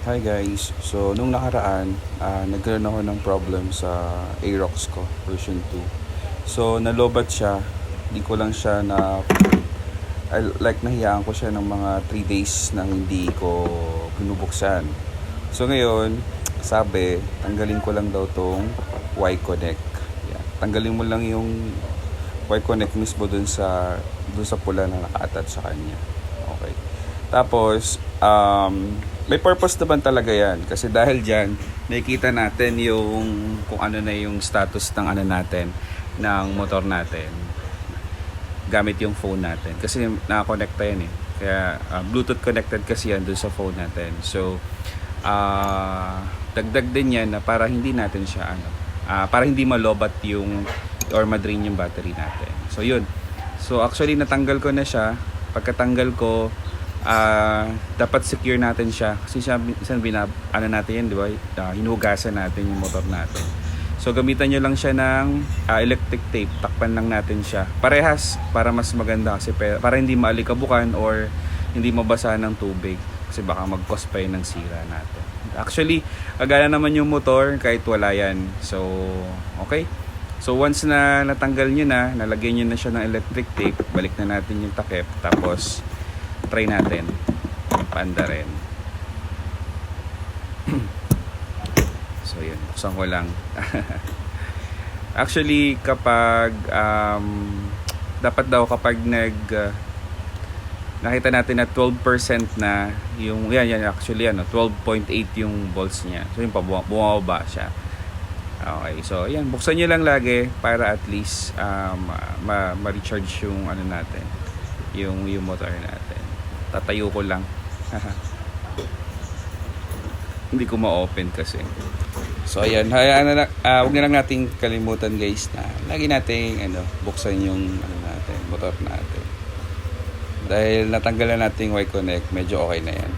Hi guys, so nung nakaraan, ah, nagkaroon ako ng problem sa Aerox ko, version 2. So nalobat siya, di ko lang siya na, I- like nahiyaan ko siya ng mga 3 days na hindi ko binubuksan. So ngayon, sabi, tanggalin ko lang daw tong Y-Connect. Yan. Tanggalin mo lang yung Y-Connect mismo dun sa, dun sa pula na naka-attach sa kanya. Okay. Tapos, um, may purpose naman talaga yan. Kasi dahil dyan, nakikita natin yung kung ano na yung status ng ano natin, ng motor natin. Gamit yung phone natin. Kasi nakakonekta yan eh. Kaya uh, Bluetooth connected kasi yan dun sa phone natin. So, ah dagdag din yan na para hindi natin siya ano, ah, para hindi malobat yung or madrain yung battery natin. So, yun. So, actually, natanggal ko na siya. Pagkatanggal ko, ah dapat secure natin siya. Kasi siya minsan binab ano natin yan di ba? Ah, hinugasan natin yung motor natin. So gamitan nyo lang siya ng ah, electric tape. Takpan lang natin siya. Parehas para mas maganda kasi para hindi maalikabukan or hindi mabasa ng tubig. Kasi baka mag-cause pa yun ng sira natin. Actually agala naman yung motor kahit wala yan. So okay. So once na natanggal nyo na, nalagyan nyo na siya ng electric tape, balik na natin yung takip, tapos try natin. Panda rin. so yun, buksan ko lang. Actually, kapag um, dapat daw kapag nag uh, nakita natin na 12% na yung yan yan actually ano 12.8 yung volts niya. So yung bumababa siya. Okay, so yan, buksan nyo lang lagi para at least um, ma- ma-recharge yung ano natin, yung, yung motor natin. Tatayo ko lang. Hindi ko ma-open kasi. So ayan, hayaan na lang, ah, huwag na lang nating kalimutan guys na lagi nating ano, buksan yung ano natin, motor natin. Dahil natanggalan natin Y-Connect, medyo okay na yan.